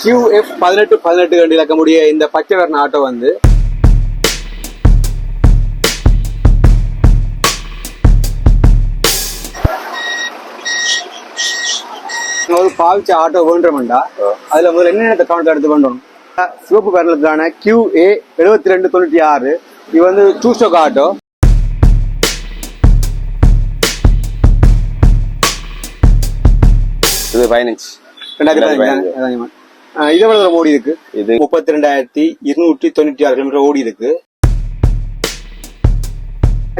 QF பதினெட்டு பதினெட்டு கண்டு இலக்கமுடைய இந்த பச்சை வர்ண ஆட்டோ வந்து ஒரு பாவிச்ச ஆட்டோ வேண்டுமெண்டா அதுல முதல்ல என்னென்ன கவுண்ட் எடுத்து பண்ணணும் சிவப்பு கலருக்கான கியூ ஏ எழுபத்தி ரெண்டு தொண்ணூற்றி ஆறு இது வந்து டூ ஸ்டோக் ஆட்டோ. இது பதினஞ்சு. ரெண்டாயிரத்தி பதினஞ்சு இது தூரம் ஓடி இருக்கு. இது முப்பத்தி ரெண்டாயிரத்தி இருநூற்றி தொண்ணூற்றி ஆறு கிலோமீட்டர் ஓடி இருக்கு.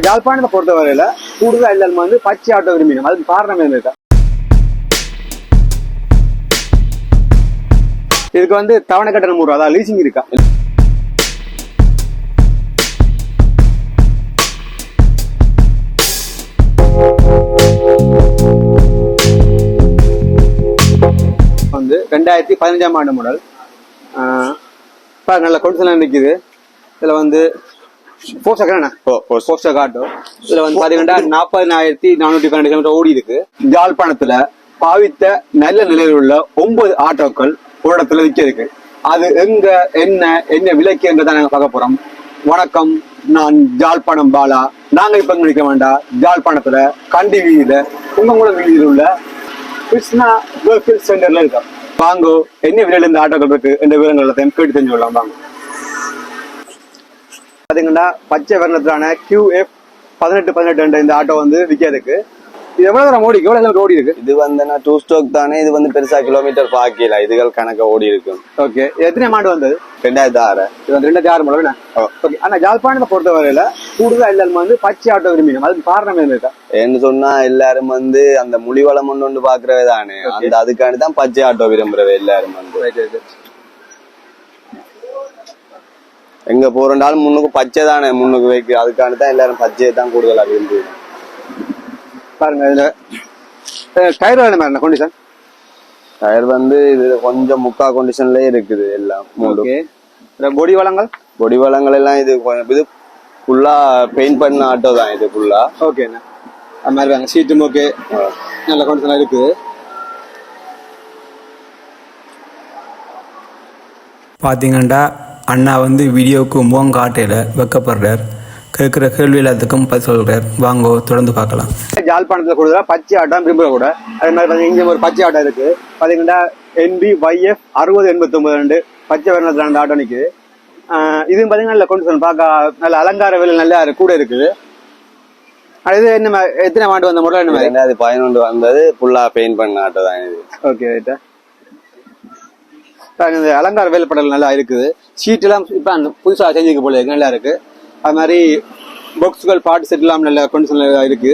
யாழ்ப்பாணத்தை பொறுத்தவரையில கூடுதல் எல்லாரும் வந்து பச்சை ஆட்டோ விரும்பினோம் அதுக்கு காரணம் என்ன இருக்கா இதுக்கு வந்து தவணை கட்டணம் நூறு அதாவது லீசிங் இருக்கா? ரெண்டாயிரத்தி பதினஞ்சாம் ஆண்டு மாடல் நல்ல கொடிசெல்லாம் நிற்குது இதுல வந்து ஓ, post. போஸ்டர். காட்டோ இதுல வந்து பாத்தீங்கன்னா நாற்பதினாயிரத்தி நானூற்றி பன்னெண்டு கிலோமீட்டர் ஓடி இருக்கு யாழ்ப்பாணத்துல பாவித்த நல்ல நிலையில் உள்ள ஒன்பது ஆட்டோக்கள் ஒரு இடத்துல விற்க இருக்கு அது எங்க என்ன என்ன விலைக்கு என்றதை நாங்க பார்க்க போறோம். வணக்கம் நான் ஜாழ்ப்பாணம் பாலா. நாங்க இப்ப எங்க நிற்க வேண்டாம். ஜாழ்ப்பாணத்துல கண்டி வீதியில கும்பங்குளம் வீதியில் உள்ள கிருஷ்ணா வெஹிக்கிள் சென்டர்ல இருக்கோம். பாங்கோ என்ன விலையில இந்த ஆட்டோக்கள் இருக்கு? இந்த விவரங்கள் எல்லாத்தையும் கேட்டு தெரிஞ்சு கொள்ளலாம் வாங்க. பாத்தீங்கன்னா பச்சை வர்ணத்திலான QF பதினெட்டு பதினெட்டு இந்த ஆட்டோ வந்து விற்கிறதுக்கு இது எவ்வளவு தூரம் ஓடி எவ்வளவு தூரம் ஓடி இருக்கு? இது வந்து நான் டூ ஸ்டோக் தானே இது வந்து பெருசா கிலோமீட்டர் பாக்கல. இதுகள் கணக்க ஓடி இருக்கும் ஓகே எத்தனை ஆண்டு வந்தது? ரெண்டாயிரத்தி ஆறு. இது வந்து ரெண்டாயிரத்தி ஆறு மாடல் ஓ. ஓகே ஆனா ஜாழ்ப்பாணத்தை பொறுத்தவரையில கூடுதல் எல்லாரும் வந்து பச்சை ஆட்டோ விரும்பினோம். அதுக்கு காரணம் என்ன இருக்கா? ஏன்னு சொன்னா எல்லாரும் வந்து அந்த மொழிவளம் ஒண்ணு ஒன்று பாக்குறவே தானே. அந்த அதுக்காண்டி தான் பச்சை ஆட்டோ விரும்புறவே எல்லாரும் வந்து. எங்க போறண்டாலும் முன்னுக்கு பச்சை தானே முன்னுக்கு வைக்க. அதுக்காண்டி தான் எல்லாரும் பச்சையை தான் கூடுதலா விரும்புது பாருங்க இதுல. டயர் வேணும் என்ன கண்டிஷன் டயர் வந்து இது கொஞ்சம் முக்கா கண்டிஷன்லயே இருக்குது எல்லாம் மூணு ஓகே. பொடி வளங்கள்? பொடி வளங்கள் எல்லாம் இது கொஞ்சம் இது ஃபுல்லா பெயிண்ட் பண்ண ஆட்டோ தான் இது ஃபுல்லா ஓகேண்ணா அது மாதிரி வாங்க. சீட்டும் ஓகே நல்ல கண்டிஷனாக இருக்குது. பார்த்தீங்கன்னா அண்ணா வந்து வீடியோவுக்கு முகம் காட்டையில் வெக்கப்படுறார். கேட்குற கேள்வி எல்லாத்துக்கும் பதில் சொல்கிறார் வாங்கோ தொடர்ந்து பார்க்கலாம். ஜாழ்ப்பாணத்துல கூடுதலா பச்சை ஆட்டம் விரும்புற கூட. அதே மாதிரி பாத்தீங்கன்னா இங்க ஒரு பச்சை ஆட்டோ இருக்கு. பாத்தீங்கன்னா என்பி ஒய்எஃப் அறுபது எண்பத்தி ஒன்பது ரெண்டு. பச்சை வர்ணத்துல ரெண்டு ஆட்டோ நிக்குது. ஆஹ் இதுவும் பாத்தீங்கன்னா நல்ல கொண்டு பார்க்க நல்ல அலங்கார விலை நல்லா கூட இருக்குது. அது இது என்ன எத்தனை ஆண்டு வந்த மாடல் என்ன மாதிரி? பதினொன்று வந்தது. ஃபுல்லா பெயிண்ட் பண்ண ஆட்டோ தான் இது. ஓகே ரைட்டா இந்த அலங்கார வேலைப்படல் நல்லா இருக்குது. சீட் எல்லாம் இப்ப அந்த புதுசா செஞ்சுக்க போல இருக்கு. நல்லா இருக்கு. அது மாதிரி பாக்ஸ்கள் பாட்டு செட் எல்லாம் நல்ல கண்டிஷன்ல இருக்கு.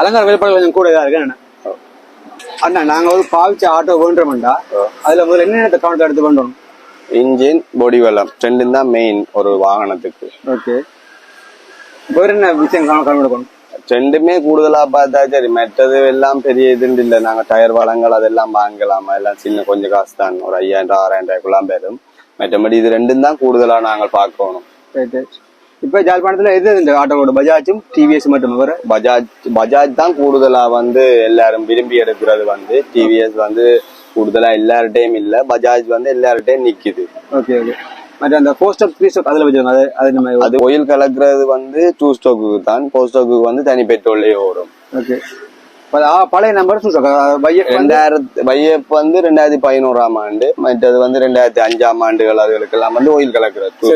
அலங்கார வேலைப்படல் கொஞ்சம் கூட இதா இருக்கு. அண்ணா நாங்க ஒரு பாவிச்ச ஆட்டோ வேண்டுறோம்டா அதுல முதல்ல என்னென்ன கவுண்ட் எடுத்து பண்றோம் இன்ஜின் பொடி வளம் ரெண்டும் தான் மெயின் ஒரு வாகனத்துக்கு. ஓகே வேற என்ன விஷயம் எடுக்கணும் ரெண்டுமே கூடுதலா பார்த்தா சரி மற்றது எல்லாம் பெரிய இதுன்னு இல்லை. நாங்க டயர் வளங்கள் அதெல்லாம் வாங்கலாம்? எல்லாம் சின்ன கொஞ்சம் காசு தான். ஒரு ஐயாயிரம் ஆறாயிரம் ரூபாய்க்குலாம் பெறும். மற்றபடி இது ரெண்டும் தான் கூடுதலா நாங்கள் பார்க்கணும். இப்ப ஜாழ்ப்பாணத்துல எது இந்த ஆட்டோவோட பஜாஜும் டிவிஎஸ் மட்டும் வேற? பஜாஜ் பஜாஜ் தான் கூடுதலா வந்து எல்லாரும் விரும்பி எடுக்கிறது வந்து. டிவிஎஸ் வந்து கூடுதலா எல்லார்ட்டையும் இல்ல. பஜாஜ் வந்து எல்லார்ட்டையும் நிக்குது. ஓகே ஓகே மற்ற அந்த ஃபோர் ஸ்டாப் த்ரீ ஸ்டாப் அதில் வச்சுருங்க அது அது நம்ம அது ஒயில் கலக்கிறது வந்து டூ ஸ்டோக்கு தான். ஃபோர் ஸ்டோக்கு வந்து தனி பெட்ரோல்லே ஓடும். ஓகே பழைய நம்பர் டூ ஸ்டாக் பையன் ரெண்டாயிரத்து வைஎஃப் வந்து ரெண்டாயிரத்தி பதினோராம் ஆண்டு மற்றது வந்து ரெண்டாயிரத்தி அஞ்சாம் ஆண்டுகள் அதுகளுக்கெல்லாம் வந்து ஒயில் கலக்கிறது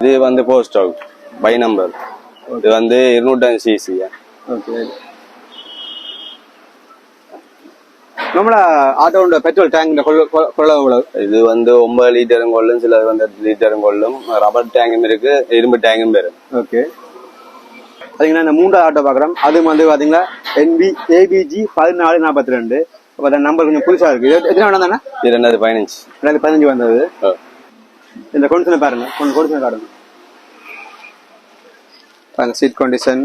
இது வந்து ஃபோர் ஸ்டோக் பை நம்பர் இது வந்து இருநூற்றி சிசி நம்மள ஆட்டோட பெட்ரோல் டேங்க் கொள்ள இது வந்து ஒன்பது லிட்டரும் கொள்ளும் சிலது வந்து லிட்டரும் கொள்ளும். ரப்பர் டேங்கும் இருக்கு இரும்பு டேங்கும் பெறும் ஓகே பார்த்தீங்கன்னா இந்த மூன்றாவது ஆட்டோ பார்க்குறோம் அது வந்து பார்த்தீங்கன்னா என்பி ஏபிஜி பதினாலு நாற்பத்தி ரெண்டு அப்போ நம்பர் கொஞ்சம் புதுசாக இருக்கு. இது எத்தனை வேணாம் தானே இது ரெண்டாயிரத்தி பதினஞ்சு. ரெண்டாயிரத்தி பதினஞ்சு வந்தது. இந்த கொண்டிஷனை பாருங்க. கொஞ்சம் கொண்டிஷனை பாருங்க பாருங்க சீட் கண்டிஷன்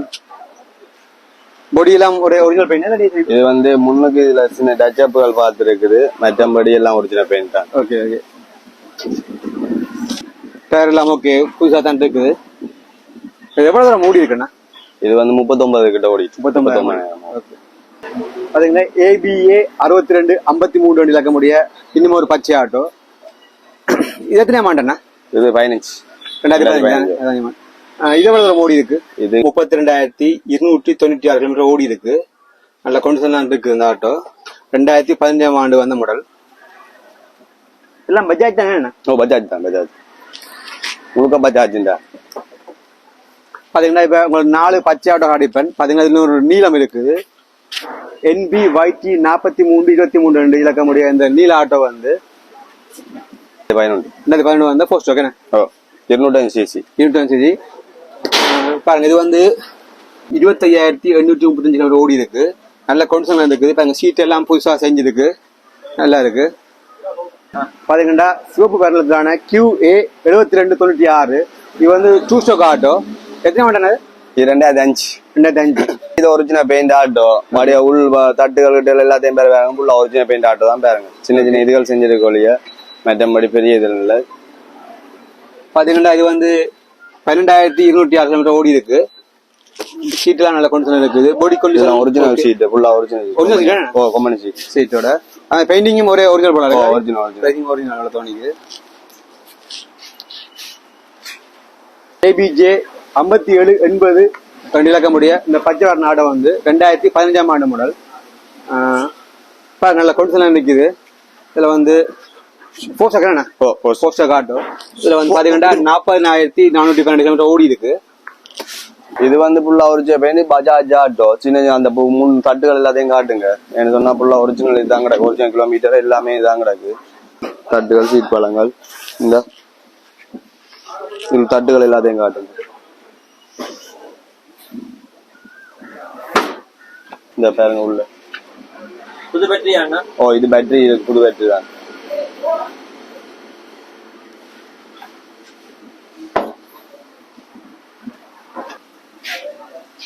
பொடி எல்லாம் ஒரு ஒரிஜினல் பெயிண்ட் இது வந்து முன்னுக்கு இதுல சின்ன டச்சப்புகள் பார்த்துருக்குது. மற்றபடி எல்லாம் ஒரிஜினல் பெயிண்ட் தான். ஓகே ஓகே டயர் எல்லாம் ஓகே புதுசாக தான் இருக்குது. எவ்வளோ தூரம் மூடி இருக்குண்ணா இது வந்து முப்பத்தொன்பது கிட்ட ஓடிச்சு ஓகே பாத்தீங்கன்னா ஏபிஏ அறுபத்தி ரெண்டு ஐம்பத்தி மூணு வண்டி இலக்கமுடைய இன்னும் ஒரு பச்சை ஆட்டோ. இது எத்தனை மாட்டேண்ணா இது பதினஞ்சு. ரெண்டாயிரத்தி பதினஞ்சு. இது ஓடி இருக்கு? இது முப்பத்தி ரெண்டாயிரத்தி இருநூற்றி தொண்ணூற்றி ஆறு கிலோமீட்டர் ஓடி இருக்கு. நல்ல கொண்டு இருக்கு இந்த ஆட்டோ. ரெண்டாயிரத்தி பதினஞ்சாம் ஆண்டு வந்த மாடல் எல்லாம் பஜாஜ் தானே ஓ பஜாஜ் தான் பஜாஜ் முழுக்க பஜாஜ் தான் பாத்தீங்கன்னா இப்ப உங்களுக்கு நாலு பச்சை ஆட்டோ காடிப்பேன் பாத்தீங்கன்னா இதுல ஒரு நீளம் இருக்குது. என்பி ஒய்டி நாற்பத்தி மூணு இருபத்தி மூணு ரெண்டு இலக்கமுடைய இந்த நீல ஆட்டோ வந்து பதினொன்று. ரெண்டாயிரத்தி பதினொன்று வந்து போஸ்ட் ஓகேண்ணே ஓ இருநூற்றி சிசி யூனிட் சிஜி பாருங்க இது வந்து இருபத்தையாயிரத்தி எண்ணூற்றி முப்பத்தஞ்சு கிலோமீட்டர் ஓடி இருக்கு. நல்ல கொண்டு இருக்குது. பாருங்க சீட் எல்லாம் புதுசா செஞ்சிருக்கு. நல்லா இருக்கு. பாத்தீங்கன்னா சிவப்பு கியூ ஏ எழுபத்தி ரெண்டு தொண்ணூற்றி ஆறு. இது வந்து டூ ஸ்டோக் ஆட்டோ. எத்தனை மாட்டானது இது? ரெண்டாயிரத்தி அஞ்சு. ரெண்டாயிரத்தி அஞ்சு. இது ஒரிஜினல் பெயிண்ட் ஆட்டோ மறுபடியும் உள் தட்டுகள் கிட்ட எல்லாத்தையும் பேர் வேற ஃபுல்லாக ஒரிஜினல் பெயிண்ட் ஆட்டோ தான் பாருங்க. சின்ன சின்ன இதுகள் செஞ்சிருக்க ஒழிய மற்றபடி பெரிய இது இல்லை. பாத்தீங்கன்னா இது வந்து பன்னெண்டாயிரத்தி இருநூற்றி ஆறு கிலோமீட்டர் ஓடி இருக்கு. சீட்லாம் நல்ல கொண்டு இருக்குது. பாடி கொண்டு ஒரிஜினல் சீட் ஃபுல்லாக ஒரிஜினல் தானே? ஓ கம்பெனி சீட் சீட்டோட அந்த பெயிண்டிங்கும் ஒரே ஒரிஜினல் போல இருக்கு? ஒரிஜினல் ஒரிஜினல் ஒரிஜினல் தோணிக்கு ஏபிஜே ஐம்பத்தி ஏழு எண்பது இலக்கமுடைய இந்த பச்சை வர்ண ஆடை வந்து ரெண்டாயிரத்தி பதினஞ்சாம் ஆண்டு மாடல் பாருங்க நல்ல கொண்டு நிற்குது இதுல வந்து போஸ்ட் என்ன ஓ ஆட்டோ இதுல வந்து பாத்தீங்கன்னா நாற்பதினாயிரத்தி நானூற்றி பன்னெண்டு கிலோமீட்டர் ஓடி இருக்கு. இது வந்து ஃபுல்லா ஒரிஜினல் பஜாஜ் ஆட்டோ. சின்ன அந்த மூணு தட்டுகள் எல்லாத்தையும் காட்டுங்க. என்ன சொன்னா ஃபுல்லா ஒரிஜினல் இதான் கிடக்கு. ஒரிஜினல் கிலோமீட்டர் எல்லாமே இதான் கிடக்கு. தட்டுகள் சீட் பழங்கள் இந்த தட்டுகள் எல்லாத்தையும் காட்டுங்க. இந்த பாருங்க உள்ள. புது பேட்டரி அண்ணா ஓ இது பேட்டரி புது பேட்டரி தான்.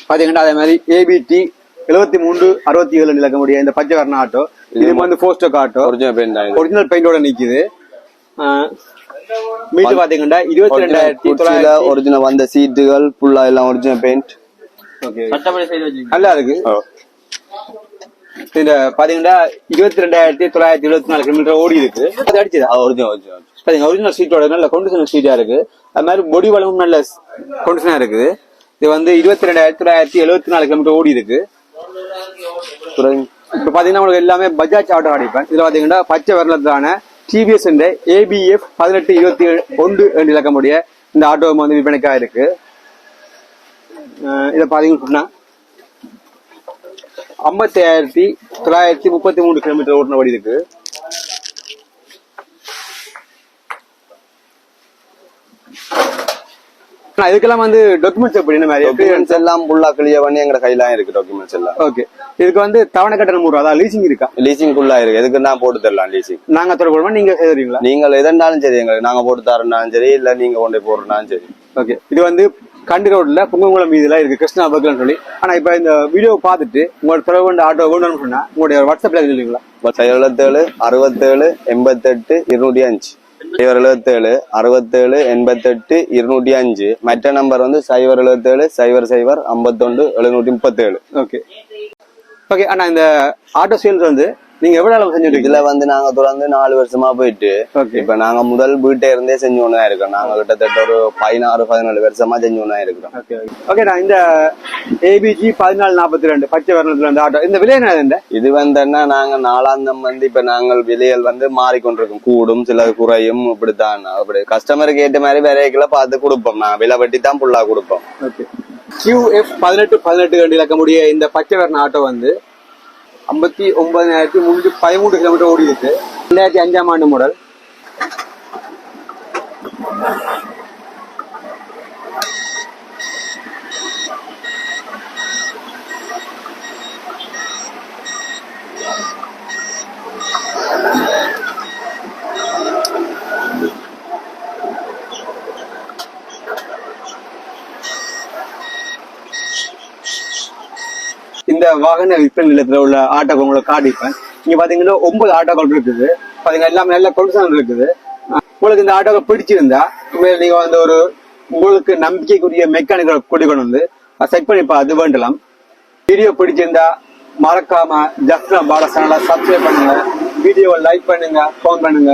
பாத்தீங்கன்னா அதே மாதிரி ஏபிடி எழுபத்தி மூன்று அறுபத்தி ஏழு இலக்கமுடைய இந்த பச்சை வர்ண ஆட்டோ. இது வந்து poster auto. Original paint original பெயிண்டோட நிக்குது. மீட்டு பாத்தீங்கன்னா இருபத்தி ரெண்டாயிரத்தி தொள்ளாயிரத்தி ஒரிஜினல் வந்த சீட்டுகள் ஃபுல்லா எல்லாம் ஒரிஜினல் பெயிண்ட் ஓகே நல்லா இருக்கு. இந்த பாத்தீங்கன்னா இருபத்தி ரெண்டாயிரத்தி தொள்ளாயிரத்தி எழுபத்தி நாலு கிலோமீட்டர் ஓடி இருக்கு. அது அடிச்சதா. ஒரிஜினல் ஒரிஜினல் பாத்தீங்க ஒரிஜினல் சீட்டோட நல்ல கொண்டிஷன் சீட்டா இருக்கு. அது மாதிரி பொடி வளமும் நல்ல கொண்டிஷனா இருக்குது. இது வந்து இருபத்தி ரெண்டாயிரத்தி தொள்ளாயிரத்தி எழுபத்தி நாலு கிலோமீட்டர் ஓடி இருக்கு. இப்ப பாத்தீங்கன்னா உங்களுக்கு எல்லாமே பஜாஜ் ஆட்டோ அடிப்பேன் இதுல பாத்தீங்கன்னா பச்சை வரலத்தான டிவிஎஸ் என்ற ஏபிஎஃப் பதினெட்டு இருபத்தி ஒன்று ரெண்டு இலக்கமுடைய இந்த ஆட்டோ வந்து விற்பனைக்கா இருக்கு. இதை பாத்தீங்கன்னா ஐம்பத்தி ஆயிரத்தி தொள்ளாயிரத்தி முப்பத்தி மூணு கிலோமீட்டர் ஓட்டின வழி இருக்கு. இதுக்கெல்லாம் வந்து டாக்குமெண்ட்ஸ் எப்படி? இந்த மாதிரி? டாக்குமெண்ட்ஸ் எல்லாம் ஃபுல்லா கிளியர் பண்ணி எங்க கையில இருக்கு டாக்குமெண்ட்ஸ் எல்லாம். ஓகே இதுக்கு வந்து தவணை கட்டணம் மூணு அதாவது லீசிங் இருக்கா? லீசிங் ஃபுல்லா இருக்கு. எதுக்கு நான் போட்டு தரலாம் லீசிங் நாங்க தொடர்பு நீங்க செய்றீங்களா நீங்கள் எதனாலும் சரி எங்களுக்கு நாங்க போட்டு தரனாலும் சரி இல்ல நீங்க கொண்டு போடுறனாலும் சரி. ஓகே இது வந்து கண்டி ரோட்ல புங்கங்குளம் மீதுல இருக்கு கிருஷ்ணா பர்கர்னு சொல்லி. ஆனா இப்ப இந்த வீடியோ பார்த்துட்டு உங்களோட தொடர்பு ஆட்டோ கொண்டு வரணும்னு சொன்னா உங்களுடைய வாட்ஸ்அப்ல சொல்லுவீங்களா? எழுபத்தேழு அறுபத்தேழு எண்பத்தெட்டு இருநூற்றி அஞ்சு. சைபர் எழுபத்தேழு அறுபத்தேழு எண்பத்தெட்டு இருநூற்றி அஞ்சு. மற்ற நம்பர் வந்து சைபர் எழுபத்தேழு சைபர் சைபர் ஐம்பத்தொண்டு எழுநூற்றி முப்பத்தேழு. ஓகே ஓகே ஆனா இந்த ஆட்டோ சேல்ஸ் வந்து நீங்க எவ்வளவு அளவு செஞ்சுட்டு இதுல வந்து நாங்க தொடர்ந்து நாலு வருஷமா போயிட்டு இப்ப நாங்க முதல் வீட்டை இருந்தே செஞ்சு ஒண்ணா இருக்கோம். நாங்க கிட்டத்தட்ட ஒரு பதினாறு பதினாலு வருஷமா செஞ்சு ஒண்ணா இருக்கிறோம். Okay okay. நான் இந்த ஏபிஜி பதினாலு நாற்பத்தி ரெண்டு பச்சை வர்ணத்துல இந்த ஆட்டோ இந்த விலை என்ன இது? வந்தன்னா நாங்க நாலாந்தம் வந்து இப்ப நாங்கள் விலைகள் வந்து மாறிக்கொண்டிருக்கோம். கூடும் சிலது குறையும் இப்படித்தான். அப்படி கஸ்டமருக்கு ஏற்ற மாதிரி விலைகளை பார்த்து கொடுப்போம். நான் விலை வெட்டி தான் ஃபுல்லா கொடுப்போம். கியூஎஃப் பதினெட்டு பதினெட்டு ரெண்டு இலக்கமுடைய இந்த பச்சை வர்ண ஆட்டோ வந்து ஐம்பத்தி ஒன்பதாயிரத்தி முன்னூற்றி பதிமூன்று கிலோமீட்டர் ஓடி இருக்கு ரெண்டாயிரத்தி அஞ்சாம் ஆண்டு மாடல் வாகன விற்பனை நிலையத்தில் உள்ள ஆட்டோக்கள் உங்களுக்கு காட்டிப்பேன். இங்க பாத்தீங்கன்னா ஒன்பது ஆட்டோக்கள் இருக்குது. பாத்தீங்கன்னா எல்லாமே நல்ல கொலுசான் இருக்குது. உங்களுக்கு இந்த ஆட்டோக்கள் பிடிச்சிருந்தா உண்மையில நீங்க வந்து ஒரு உங்களுக்கு நம்பிக்கைக்குரிய மெக்கானிக்கல் கூட்டி கொண்டு வந்து செக் பண்ணி அது வேண்டலாம். வீடியோ பிடிச்சிருந்தா மறக்காம ஜஸ்ட் பாட சேனலை சப்ஸ்கிரைப் பண்ணுங்க. வீடியோவை லைக் பண்ணுங்க ஃபோன் பண்ணுங்க.